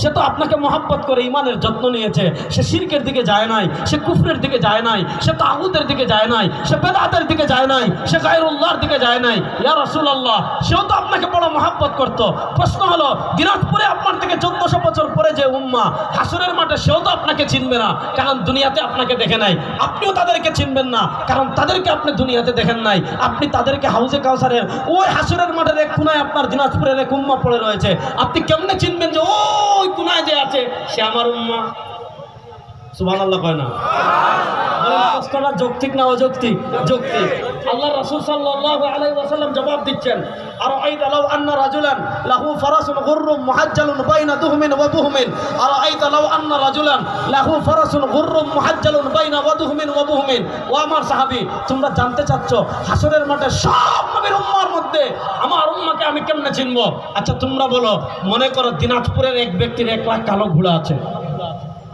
সে তো আপনাকে মহাব্বত করে ইমানের যত্ন নিয়েছে। সে শিরকের দিকে যায় নাই, সে কুফরের দিকে যায় নাই, সে তাগুতের দিকে যায় নাই, সে বেদাতের দিকে যায় নাই, সে গায়রুল্লাহর দিকে যায় নাই। ইয়া রাসূলুল্লাহ, সেও তো আপনাকে বড় মহাব্বত করত। প্রশ্ন হলো, দিনাজপুরে আপনার থেকে চোদ্দশো বছর পরে যে উম্মা, হাসুরের মাঠে সেও তো আপনাকে চিনবে না, কারণ দুনিয়াতে আপনাকে দেখে নাই। আপনিও তাদেরকে চিনবেন না, কারণ তাদেরকে আপনি দুনিয়াতে দেখেন নাই। আপনি তাদেরকে হাউজে কাউসারের ওই হাসুরের মাঠের এক কোনায় আপনার দিনাজপুরের এক উম্মা পড়ে রয়েছে। আপনি কেমনে চিনবেন যে ওই কোনায় যে আছে সে আমার উম্মা। সুবহানাল্লাহ কয় না? যৌক্তিক না অযৌক্তিক? যৌক্তিক। আল্লাহ রাসূল সাল্লাল্লাহু আলাইহি ওয়াসাল্লাম জবাব দিচ্ছেন আর আইতা লাউ আন্না রাজুলান লাহু ফারাসুন গুররুম মুহাজ্জালুন বাইনা দুহমিন ওয়া বুহমিন আর আইতা লাউ আন্না রাজুলান লাহু ফারাসুন গুররুম মুহাজ্জালুন বাইনা ওয়া দুহমিন ওয়া বুহমিন ও আমার সাহাবী, তোমরা জানতে চাচ্ছ হাসরের মাঠে সব নবীর উম্মার মধ্যে আমার উম্মাকে আমি কেমনে চিনব? আচ্ছা তোমরা বলো, মনে করো দিনাজপুরের এক ব্যক্তির এক লাখ কালো ঘোড়া আছে।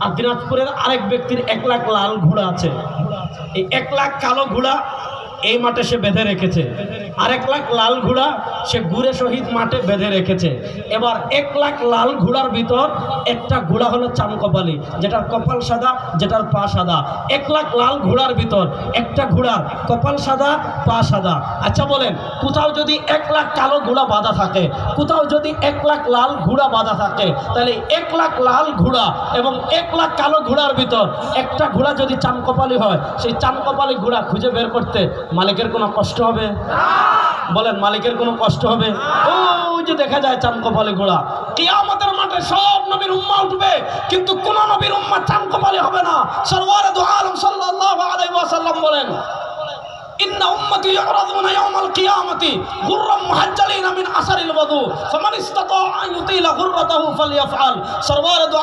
আর দিনাজপুরের আরেক ব্যক্তির এক লাখ লাল ঘোড়া আছে। এই এক লাখ কালো ঘোড়া এই মাঠে সে বেঁধে রেখেছে। আর এক লাখ লাল ঘোড়া সে ঘুরে শহীদ মাঠে বেঁধে রেখেছে। এবার এক লাখ লাল ঘোড়ার ভিতর একটা ঘোড়া হলো চাম কপালি যেটার কপাল সাদা, যেটার পা সাদা। এক লাখ লাল ঘোড়ার ভিতর একটা ঘোড়ার কপাল সাদা, পা সাদা। আচ্ছা বলেন, কোথাও যদি এক লাখ কালো ঘোড়া বাঁধা থাকে, কোথাও যদি এক লাখ লাল ঘোড়া বাঁধা থাকে, তাহলে এক লাখ লাল ঘোড়া এবং এক লাখ কালো ঘোড়ার ভিতর একটা ঘোড়া যদি চামকপালি হয়, সেই চামকপালি ঘোড়া খুঁজে বের করতে মালিকের কোনো কষ্ট হবে? বলেন মালিকের কোনো কষ্ট হবে ওই যে দেখা যায় চামকপালি ঘোড়া কিয়ামতের মাঠে সব নবীর উম্মা উঠবে কিন্তু কোন নবীর উম্মা চামকপালি হবে না সরওয়ারে দু আলম সাল্লাল্লাহু আলাইহি ওয়াসাল্লাম বলেন إن أمتي يعرضون يوم القيامة غرا محجلين من أثر الوضوء فمن استطاع أن يطيل غرته فليفعل সরওয়ার দু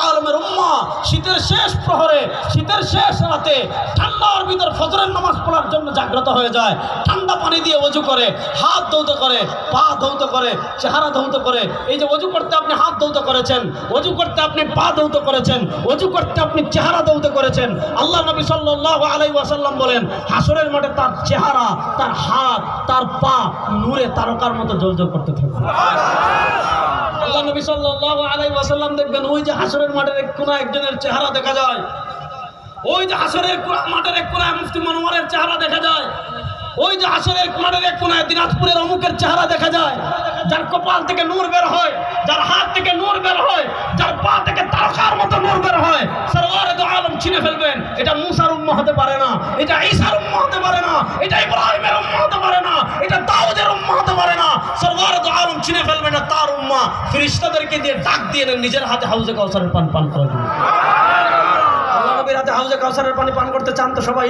আলমের উম্মা শীতের শেষ প্রহরে, শীতের শেষ রাতে ঠান্ডার ভিতর ফজরের নামাজ পড়ার জন্য জাগ্রত হয়ে যায়। ঠান্ডা পানি দিয়ে অজু করে, হাত ধৌত করে, পা ধৌত করে, চেহারা ধৌত করে। এই যে অজু করতে আপনি হাত ধৌত করেছেন অজু করতে আপনি পা ধৌত করেছেন অজু করতে আপনি চেহারা ধৌত করেছেন। আল্লাহ নবী সাল্লাল্লাহু আলাইহি ওয়াসাল্লাম বলেন, হাসরের মাঠে তার চেহারা, তার হাত, তার পা নূরে তারকার মতো জ্বলজ্বল করতে থাকবে। আল্লাহ নবী সাল্লাল্লাহু আলাইহি ওয়াসাল্লাম দেখবেন ওই যে হাসরের মাঠের এক কোনা একজনের চেহারা দেখা যায়। ওই যে হাসরের মাঠের এক কোনায় মুফতি মনোয়ারের চেহারা দেখা যায়। ওই যে হাসরের মাঠের এক কোনায় দিনাজপুরের অমুকের চেহারা দেখা যায়। যার কপাল থেকে নূর বের হয়, যার হাত থেকে নূর বের হয়, যার পা থেকে তারকার মতো নূর বের হয়, সরওয়ারে আলম চিনে ফেলবেন, এটা মুসার উম্মা হতে পারে না, এটা ঈসার উম্মা হতে পারে না, এটা ইব্রাহিমের উম্মা হতে পারে না, এটা দাউদের উম্মা হতে পারে না, সরওয়ারে আলম চিনে ফেলবেন, এটা তার উম্মা। ফেরেশতাদেরকে দিয়ে ডাক দিয়ে নিজের হাতে হাউজে কাউসারের পান পান করে দিন নবীর হাতে হাউজে কাউসারের পানি পান করতে চান তো সবাই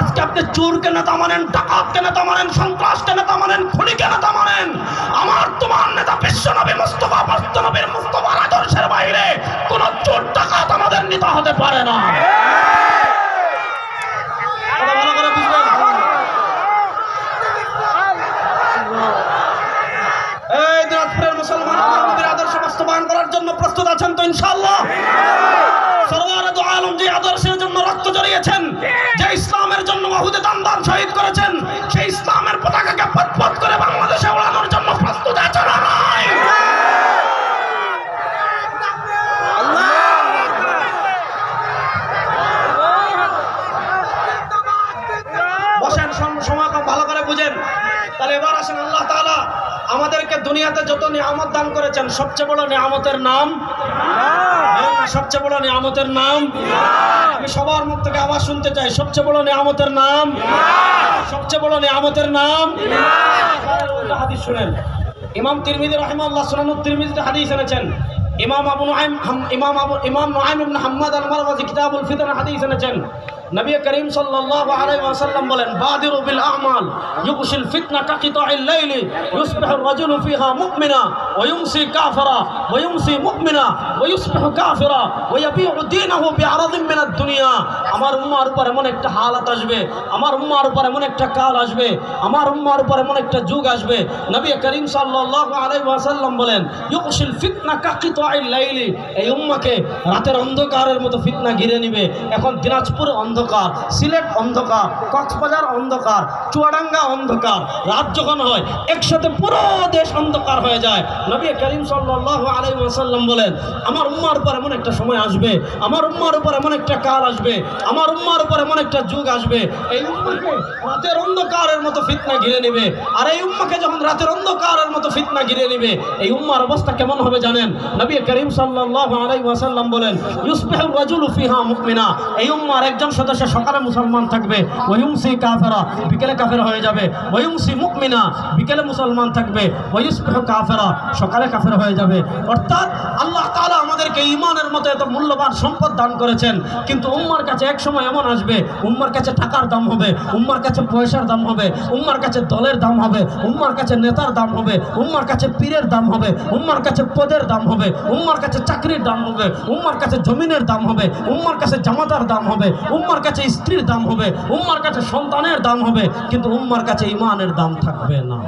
আজকে আপনি চোরকে নেতা মানেন ডাকাতকে নেতা মানেন সন্ত্রাসকে নেতা মানেন খুনিকে নেতা মানেন। আমার তোমার নেতা বিশ্ব নবী মুস্তফা বস্ত নবীর মুস্তফার আদর্শের বাইরে কোন চোর, ডাকাত আমাদের নেতা হতে পারে না। মুসলমান আল্লাহ নবীর আদর্শ বাস্তবায়ন করার জন্য প্রস্তুত আছেন তো, ইনশাআল্লাহ? শহীদ করেছেন সেই ইসলামের পতাকাকে পথ করে বাংলাদেশে ওড়ানোর দুনিয়াতে যত নিয়ামত দান করেছেন সবচেয়ে বড় নিয়ামতের নাম? সবচেয়ে বড় নিয়ামতের নাম? আমি সবার মুখ থেকে আওয়াজ শুনতে চাই। সবচেয়ে বড় নিয়ামতের নাম? সবচেয়ে বড় নিয়ামতের নাম? হাদিস শুনেন। ইমাম তিরমিজি রাহিমাহুল্লাহ সুনানুত তিরমিজিতে হাদিস এনেছেন। ইমাম আবু নুআইম ইমাম আবু ইমাম নুআইম ইবনে হাম্মাদ আল মারওয়াজি কিতাবুল ফিতন হাদিস এনেছেন। নবী করিম সাল্লাল্লাহু আলাইহি ওয়াসাল্লাম বলেন, বাদিরু বিল আমাল, ইউকশিল ফিতনা কাকিতাইল লাইলি, ইউসবিহু আর-রাজুলু ফিহা মুমিনা, ওয়া ইউমসি কাফিরা, ওয়া ইউমসি মুমিনা, ওয়া ইউসবিহু কাফিরা, ওয়া ইয়াবিউ দীনহু বিআরাদিন মিন আদ-দুনিয়া আমার উম্মার উপর এমন একটা হালাত আসবে, আমার উম্মার উপর এমন একটা কাল আসবে, আমার উম্মার উপর এমন একটা যুগ আসবে। নবী করিম সাল্লাল্লাহু আলাইহি ওয়াসাল্লাম বলেন, ইউকশিল ফিতনা কাকিতাইল লাইলি, এই উম্মাকে রাতের অন্ধকারের মতো ফিতনা ঘিরে নিবে। এখন দিনাজপুরে অন্ধকার অন্ধকার, সিলেট অন্ধকার, কক্সবাজার অন্ধকার, চুয়াডাঙ্গা অন্ধকার রাত যখন হয়, একসাথে পুরো দেশ অন্ধকার হয়ে যায়। নবী করিম সাল্লাল্লাহু আলাইহি ওয়াসাল্লাম বলেন, আমার উম্মার উপর এমন একটা সময় আসবে, আমার উম্মার উপর এমন একটা কাল আসবে, আমার উম্মার উপর এমন একটা যুগ আসবে। এই উম্মাকে রাতের অন্ধকারের মতো ফিতনা ঘিরে নেবে। আর এই উম্মাকে যখন রাতের অন্ধকারের মতো ফিতনা ঘিরে নেবে, এই উম্মার অবস্থা কেমন হবে জানেন? নবী করিম সাল্লাল্লাহু আলাইহি ওয়াসাল্লাম বলেন ইউসবিহু রাজুলু ফিহা মুমিনা। এই উম্মার একজন সদস্য সকালে মুসলমান থাকবে ওয়ুমসি কাফেরা বিকেলে কাফের হয়ে যাবে ওয়ুমসি মুমিনা বিকেলে মুসলমান থাকবে ওয়ুসবিহু কাফেরা সকালে কাফের হয়ে যাবে অর্থাৎ আল্লাহ তাআলা আমাদেরকে ঈমানের মতো এত মূল্যবান সম্পদ দান করেছেন কিন্তু উম্মার কাছে এক সময় এমন আসবে উম্মার কাছে টাকার দাম হবে উম্মার কাছে পয়সার দাম হবে উম্মার কাছে দলের দাম হবে উম্মার কাছে নেতার দাম হবে উম্মার কাছে পীরের দাম হবে উম্মার কাছে পদের দাম হবে উম্মার কাছে চাকরির দাম হবে উম্মার কাছে জমিনের দাম হবে উম্মার কাছে জামাতার দাম হবে উম্মার কাছে স্ত্রীর দাম হবে, উম্মার কাছে সন্তানের দাম হবে, কিন্তু উম্মার কাছে ইমানের দাম থাকবে না।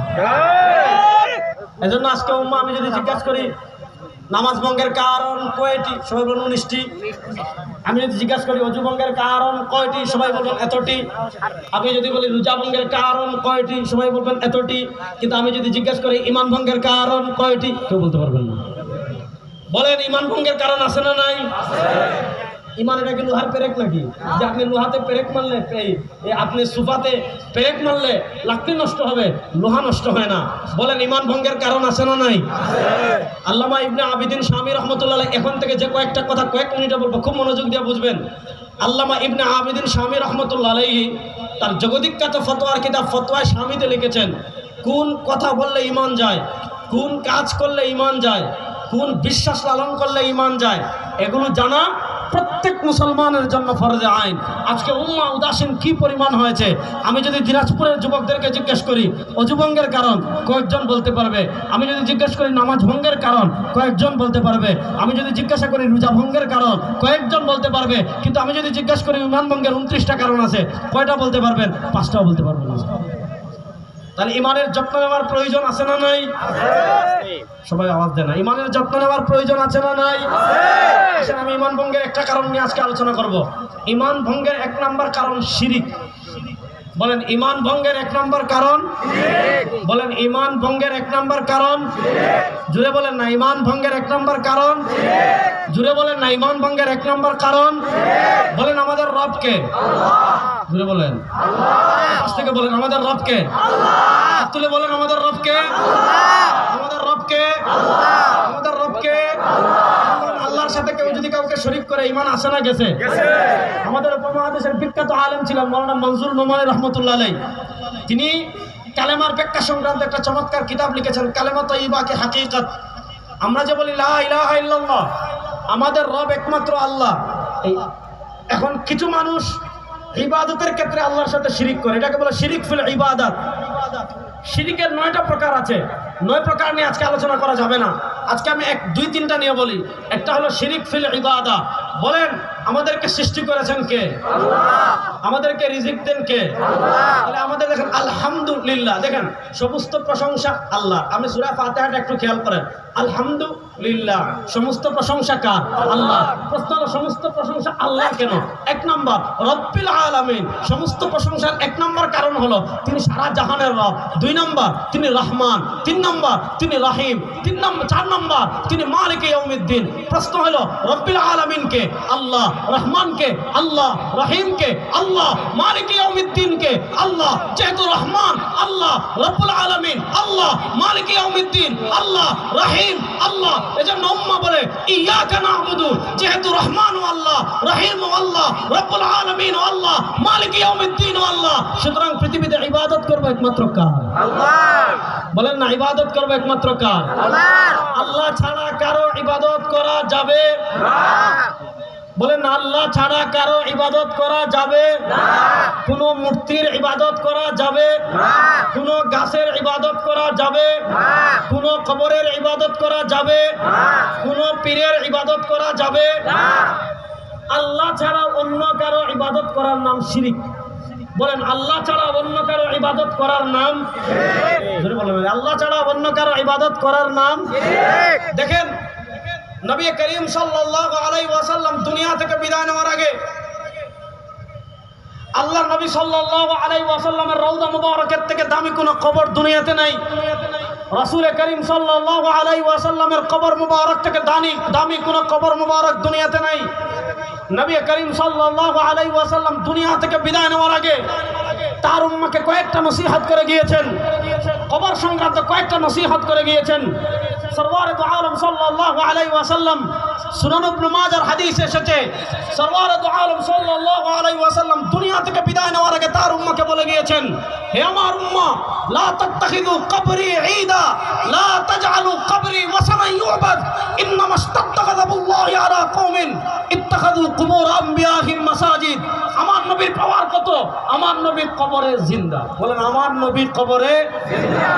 এজন্য আজকে উম্মা, আমি যদি জিজ্ঞাসা করি, নামাজ ভঙ্গের কারণ কয়টি? সবাই বলুন উনিশটি। আমি যদি জিজ্ঞাসা করি, অজু ভঙ্গের কারণ কয়টি? সবাই বলবেন এতটি। আমি যদি বলি, রোজা ভঙ্গের কারণ কয়টি? সবাই বলবেন এতটি। কিন্তু আমি যদি জিজ্ঞাসা করি, ইমান ভঙ্গের কারণ কয়টি? কেউ বলতে পারবেন না। বলেন, ইমান ভঙ্গের কারণ আছে না নাই? ইমান এটা কি লোহার পেরেক নাকি? যে আপনি লোহাতে পেরেক মারলে আপনি সুফাতে পেরেক মারলে লাকড়ি নষ্ট হবে, লোহা নষ্ট হয় না। বলেন, ইমান ভঙ্গের কারণ আছে না নাই? আল্লামা ইবনে আবিদিন স্বামী রহমতুল্লাহ এখন থেকে যে কয়েকটা কথা কয়েক মিনিটে বলব, খুব মনোযোগ দিয়ে বুঝবেন। আল্লামা ইবনে আবিদিন স্বামী রহমতুল্লাহ আলাইহি তার জগদিখ্যাত ফতোয়ার কিতাব ফতোয়ায় স্বামীতে লিখেছেন, কোন কথা বললে ইমান যায়? কোন কাজ করলে ইমান যায়? কোন বিশ্বাস লালন করলে ইমান যায়? এগুলো জানা প্রত্যেক মুসলমানের জন্য ফরজে আইন। আজকে উম্মা উদাসীন কি পরিমাণ হয়েছে? আমি যদি দিনাজপুরের যুবকদেরকে জিজ্ঞেস করি অজুভঙ্গের কারণ, কয়েকজন বলতে পারবে। আমি যদি জিজ্ঞেস করি, নামাজ ভঙ্গের কারণ, কয়েকজন বলতে পারবে। আমি যদি জিজ্ঞাসা করি, রোজা ভঙ্গের কারণ, কয়েকজন বলতে পারবে। কিন্তু আমি যদি জিজ্ঞেস করি বিমান ভঙ্গের উনত্রিশটা কারণ আছে, কয়টা বলতে পারবেন? পাঁচটাও বলতে পারবেন না। তাহলে ইমানের যত্ন নেওয়ার প্রয়োজন আছে না নাই? সবাই আওয়াজ দেয় না। ইমানের যত্ন নেওয়ার প্রয়োজন আছে না নাই? আসেন আমি ইমান ভঙ্গের একটা কারণ নিয়ে আজকে আলোচনা করব। ইমান ভঙ্গের এক নাম্বার কারণ শিরিক। বলেন ইমান ভঙ্গের এক নাম্বার কারণ? বলেন ইমান ভঙ্গের এক নাম্বার কারণ? জুড়ে বলেন না ইমান ভঙ্গের এক নাম্বার কারণ? জুড়ে বলেন না ইমান ভঙ্গের এক নাম্বার কারণ? বলেন আমাদের রবকে। জুড়ে বলেন। পাশ থেকে বলেন আমাদের রবকে। হাত তুলে বলেন আমাদের রবকে। আমাদের রবকে। আমাদের রবকে। আল্লাহর সাথে কেউ যদি কাউকে শরীক করে ইমান আসে না গেছে। আমাদের উপমহাদেশের বিখ্যাত আলেম ছিলেন মৌলানা মনজুর নোমানি রহমতুল্লাহ আলাই তিনি কালেমার ব্যাখ্যা সংক্রান্ত একটা চমৎকার কিতাব লিখেছেন কালেমা তৈবাকে হাকিকত? আমরা যে বলি লা ইলাহা ইল্লাল্লাহ। আমাদের রব একমাত্র আল্লাহ। এই এখন কিছু মানুষ ইবাদতের ক্ষেত্রে আল্লাহর সাথে শিরিক করে। এটাকে বলে শিরিক ফিল ইবাদত। শিরিকের নয়টা প্রকার আছে। নয় প্রকার নিয়ে আজকে আলোচনা করা যাবে না। আজকে আমি এক, দুই, তিনটা নিয়ে বলি। একটা হলো শিরিক ফিল ইবাদা। বলেন আমাদেরকে সৃষ্টি করেছেন কে? আমাদেরকে রিজিক দেন কে? তাহলে আমাদের দেখেন আলহামদুলিল্লাহ। দেখেন সমস্ত প্রশংসা আল্লাহ। আমি সুরা ফাতেহাটা একটু খেয়াল করেন। আলহামদুলিল্লাহ। সমস্ত প্রশংসা কার? আল্লাহ। প্রশ্ন হলো সমস্ত প্রশংসা আল্লাহ কেন? এক নম্বর রব্বিল আলামিন। সমস্ত প্রশংসার এক নম্বর কারণ হলো তিনি সারা জাহানের রব। দুই নম্বর তিনি রহমান। তিন নম্বর তিনি রাহিম। তিন নম্বর চার নম্বর তিনি মালিক ইয়ৌমিদ্দিন প্রশ্ন হলো রব্বিল আলামিনকে আল্লাহ। রহমানকে আল্লাহ রহিমকে আল্লাহ মালিক ইয়ৌমিদ্দিনকে আল্লাহ যেহেতু রহমান আল্লাহ রব্বুল আলামিন আল্লাহ মালিক আল্লাহ রহিম আল্লাহ এজন্য উম্মাহ বলে ইয়াকা নাবুদু যেহেতু রহমান ও আল্লাহ রহিম ও আল্লাহ রব্বুল আলামিন ও আল্লাহ মালিক ও আল্লাহ। সুতরাং পৃথিবীতে ইবাদত করব একমাত্র কার? বলেন না ইবাদত করব একমাত্র কার? আল্লাহ। ছাড়া কারও ইবাদত করা যাবে বলেন আল্লাহ ছাড়া কারও ইবাদত করা যাবে? কোনো মূর্তির ইবাদত করা যাবে? কোনো গাছের ইবাদত করা যাবে? কোনো কবরের ইবাদত করা যাবে? কোনো পীরের ইবাদত করা যাবে? আল্লাহ ছাড়া অন্য কারও ইবাদত করার নাম শিরিক। বলেন আল্লাহ ছাড়া অন্য কারও ইবাদত করার নাম আল্লাহ ছাড়া অন্য কারও ইবাদত করার নাম দেখেন নবী করিম সাল্লাল্লাহু ওয়াসাল্লাম দুনিয়া থেকে বিদায় নেওয়ার আগে আল্লাহ নবী সাল্লাল্লাহু আলাইহি ওয়াসাল্লামের মুবারকের থেকে দামি কোনো কবর দুনিয়াতে নাই। রাসূল করিম সাল্লাল্লাহু আলাইহি ওয়াসাল্লামের কবর মুবারক থেকে দামি দামি কোনো কবর মুবারক দুনিয়াতে নাই। নবী করিম সাল্লাল্লাহু আলাইহি ওয়াসাল্লাম দুনিয়া থেকে বিদায় নেওয়ার আগে তার উম্মাকে কয়েকটা নসিহত করে গিয়েছেন। কবর সংক্রান্ত কয়েকটা নসিহত করে গিয়েছেন। সরওয়ার দু আলম সাল্লাল্লাহু আলাইহি ওয়াসাল্লাম সুনান ইবনে মাজার হাদিস এসেছে সরওয়ার দু আলম সাল্লাল্লাহু আলাইহি ওয়াসাল্লাম দুনিয়া থেকে বিদায় নেওয়ার আগে তার উম্মাকে বলে গিয়েছেন হে আমার উম্মা লা তাত্তাখিযু কবরি ঈদা লা তাজআলু কবরি ওয়াসানা ইউবাদ ইন্নামা ইশতাদ্দা গাযাবুল্লাহি আলা কওমিন ইত্তাখাযু কুবুর আম্বিয়াহিম মাসাজিদ। আমার নবীর পাওয়ার কত? আমার নবীর কবরে জিন্দা। বলেন আমার নবীর কবরে জিন্দা।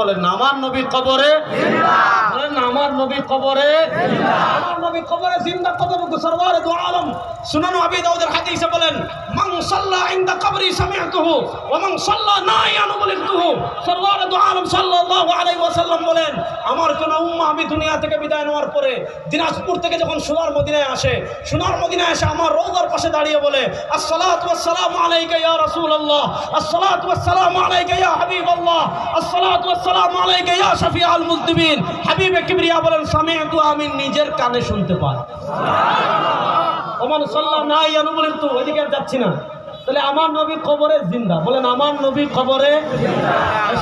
বলেন আমার নবীর কবরে বলেন না, আমার নবীর কবরে আমার কোন আমি দুনিয়া থেকে বিদায় নেওয়ার পরে দিনাজপুর থেকে যখন সোনার মদিনায় আসে, সোনার মদিনায় এসে আমার রওজার পাশে দাঁড়িয়ে বলে, আসসালাতু ওয়াসসালামু আলাইকা ইয়া রাসূলুল্লাহ, আসসালাতু বলেন আমি নিজের কানে শুনতে পাই ওমান সাল্লাহ না ইয়ানু বলেন, তো ওইদিকে যাচ্ছি না। তাহলে আমার নবী কবরে জিন্দা। বলেন, আমার নবী কবরে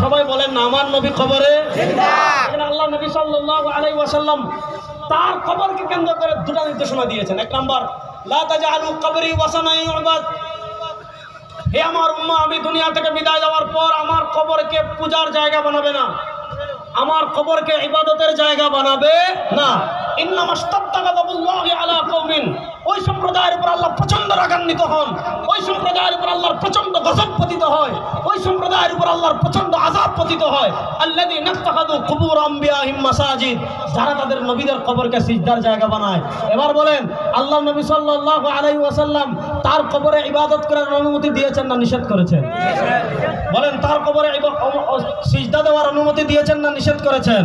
সবাই বলেন না আমার নবী কবরে আল্লাহ নবী সাল্লাল্লাহু আলাইহি ওয়াসাল্লাম তার কবরকে কেন্দ্র করে দুটো নির্দেশনা দিয়েছেন। এক নম্বর আমার উম্মা, আমি দুনিয়া থেকে বিদায় যাওয়ার পর আমার কবরকে পূজার জায়গা বানাবে না। আমার কবরকে ইবাদতের জায়গা বানাবে না। ইন্নামাস্তাত্তাগাদাবুল্লাহি আলা কওমিন। ওই সম্প্রদায়ের উপর আল্লাহ প্রচণ্ড রাগান্বিত হন। ওই সম্প্রদায়ের উপর আল্লাহর প্রচণ্ড গজব পতিত হয়। ওই সম্প্রদায়ের উপর আল্লাহর প্রচণ্ড আযাব পতিত হয়। আল্লাযী নাত্তাখাযু কুবুর আম্বিয়াহিম মাসাজিদ, যারা তাদের নবীদের কবরকে সিজদার জায়গা বানায়। এবার বলেন, আল্লাহ নবী সাল্লাল্লাহু আলাইহি ওয়াসাল্লাম তার কবরে ইবাদত করার অনুমতি দিয়েছেন না নিষেধ করেছেন? বলেন, তার কবরে সিজদা দেওয়ার অনুমতি দিয়েছেন না নিষেধ করেছেন?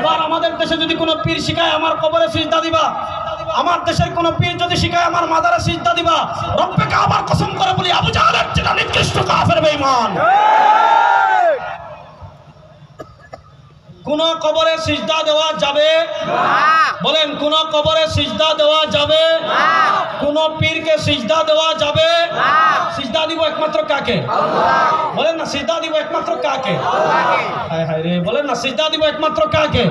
এবার আমাদের দেশে যদি কোনো পীর শিখায়, আমার কবরে সিজদা দিবা। আমার দেশের কোন পীর যদি শিখায় আমার মাদারে সিজদা দিবা, রব্বেকে আবার কসম করে বলি, আবু জাহালের চেয়ে নিকৃষ্ট কাফের বেঈমান। কোন কবরে সিজদা দেওয়া যাবে? বলেন, কোন কবরে সিজদা দেওয়া যাবে? কোন পীরকে সিজদা দেওয়া যাবে? সিজদা দিব একমাত্র কাকে? বলেন না সিজদা দিব একমাত্র কাকে? হায় হায় রে, বলেন না সিজদা দিব একমাত্র কাকে?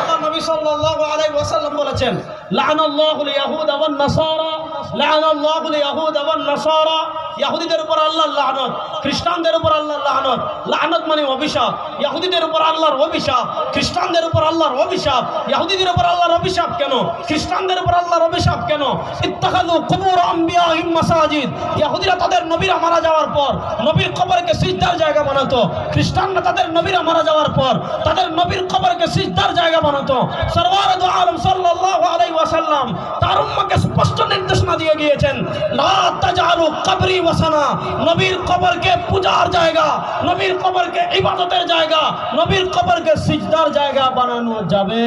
আল্লাহ নবী সাল্লাল্লাহু আলাইহি ওয়াসাল্লাম বলেছেন লাআনাল্লাহুল ইয়াহুদা ওয়ান নাসারা লাআনাল্লাহুল ইয়াহুদা ওয়ান নাসারা। ইহুদিদের উপর আল্লাহর লানত, খ্রিস্টানদের উপর আল্লাহর লানত। লানত মানে অভিশাপ। ইহুদিদের উপর আল্লাহর অভিশাপ। খ্রিস্টানদের উপর আল্লাহর অভিশাপ। ইহুদিদের উপর আল্লাহর অভিশাপ কেন? খ্রিস্টানদের উপর আল্লাহর অভিশাপ কেন? ইত্তাখাযু কুবুর আম্বিয়াহিম মাসাজিদ। ইহুদিরা তাদের নবীরা মারা যাওয়ার পর, নবীর কবরকে সিজদার জায়গা বানাতো। খ্রিস্টানরা তাদের নবীরা মারা যাওয়ার পর, তাদের নবীর কবরকে সিজদার জায়গা বানাতো। সরওয়ার আলম সাল্লাল্লাহু আলাইহি ওয়াসাল্লাম তার উম্মাকে স্পষ্ট নির্দেশনা দিয়ে গিয়েছেন, লা তাজআলু কবরি ওয়াসানা নবীর কবরকে পূজার জায়গা নবীর কবরকে ইবাদতের জায়গা নবীর কবরকে সিজদার জায়গা বানানো যাবে।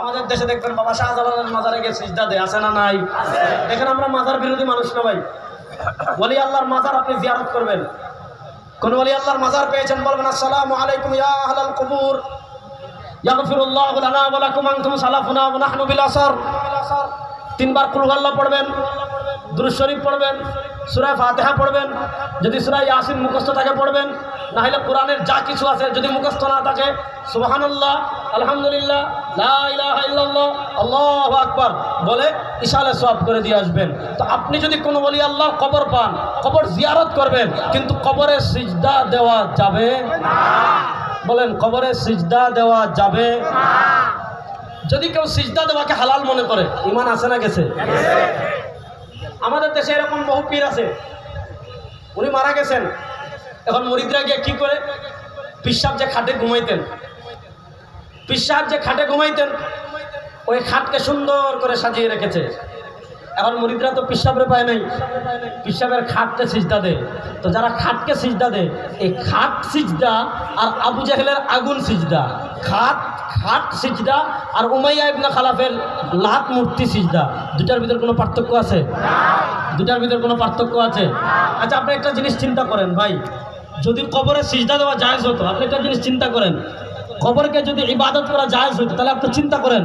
আমাদের দেশে দেখবেন বাবা শাহজালালের মাজারে গিয়ে সিজদা দেয় আছে না নাই? দেখেন আমরা মাজার বিরোধী মানুষ না ভাই। ওলি আল্লাহর মাজার আপনি জিয়ারত করবেন। কোন ওলি আল্লাহর মাজার পেয়েছেন বলবেন আসসালামু আলাইকুম ইয়া আহলাল কুবুর। ইয়াগফিরুল্লাহু লানা ওয়া লাকুম আনতুম সালাফুনা ওয়া নাহনু বিল আসর। তিনবার কুল আল্লাহ পড়বেন। দুরূদ শরীফ পড়বেন, সূরা ফাতিহা পড়বেন, যদি সূরা ইয়াসিন মুখস্থ থাকে পড়বেন না হলে কোরআনের যা কিছু আছে যদি মুখস্থ না থাকে, সুবহানাল্লাহ, আলহামদুলিল্লাহ আল্লাহু আকবার বলে ইশালে সওয়াব করে দিয়ে আসবেন। তো আপনি যদি কোনো বলি আল্লাহর কবর পান, কবর জিয়ারত করবেন, কিন্তু কবরে সিজদা দেওয়া যাবে বলেন, কবরে সিজদা দেওয়া যাবে যদি কেউ সিজদা দেওয়াকে হালাল মনে করে ইমান আছে না গেছে? আমাদের দেশে এরকম বহু পীর আছে। উনি মারা গেছেন। এখন মুরিদরা গিয়ে কি করে? পিসাব যে খাটে ঘুমাইতেন। পিসাব যে খাটে ঘুমাইতেন, ওই খাটকে সুন্দর করে সাজিয়ে রেখেছে। এখন মুরিদরা তো পিসাবরে পায় নাই। পিসাবের খাটকে সিজদা দেয়। তো যারা খাটকে সিজদা দেয়, এই খাট সিজদা আর আবু জাহেলের আগুন সিজদা। খাট খাট সিজদা আর উমাইয়া ইবনে খালাফের লাত মূর্তি সিজদা। দুটার ভিতর কোনো পার্থক্য আছে? দুটার ভিতর কোনো পার্থক্য আছে? আচ্ছা আপনি একটা জিনিস চিন্তা করেন ভাই। যদি কবরে সিজদা দেওয়া যায় হতো, আপনি একটা জিনিস চিন্তা করেন। কবরকে যদি ইবাদত করা জায়েজ হতো তাহলে আপনি চিন্তা করেন,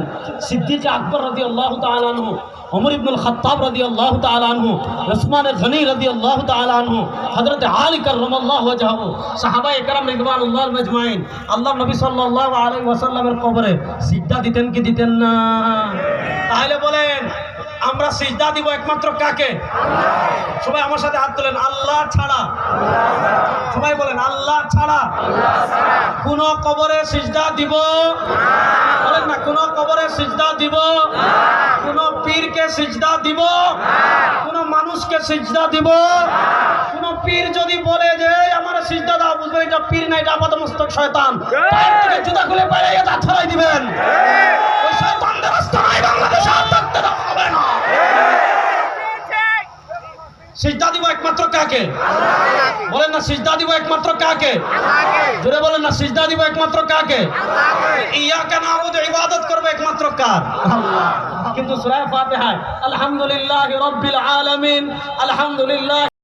সিদ্দিক আকবর রাদি আল্লাহ তালু অমর ইবনুল খত্তাব রাদি আল্লাহ তালু রসমান গনি রাদি আল্লাহ তালু হজরত আলী করম আল্লাহ জাহু সাহাবা একরাম রিদওয়ান উল্লাহ মজমাইন আল্লাহ নবী সাল্লাল্লাহু আলাইহি ওয়াসাল্লামের কবরে সিজদা দিতেন কি দিতেন না? তাহলে বলেন আমরা সিজদা দিব একমাত্র কাকে? সবাই আমার সাথে হাত তোলেন। আল্লাহ ছাড়া। সবাই বলেন, আল্লাহ ছাড়া। কোন কবরে সিজদা দিব? বলেন না, কোন কবরে সিজদা দিব? কোন পীরকে সিজদা দিব? কোন মানুষকে সিজদা দিব? কোন পীর যদি বলে বুঝবেন এটা পীর না এটা আপাত মস্তক শয়তান জুতা খুলে বাইরে এটা ছড়াই দিবেন। ওই শয়তানদের আস্তানায় বাংলাদেশে আর থাকতে হবে না। সিজদা দিব একমাত্র কাকে? বলেন না সিজদা দিব একমাত্র কাকে? জোরে বলেন না সিজদা দিব একমাত্র কাকে? কেন আবুদ ইবাদত করবে একমাত্র কার? কিন্তু সূরা ফাতিহা আলহামদুলিল্লাহি রাব্বিল আলামিন আলহামদুলিল্লাহ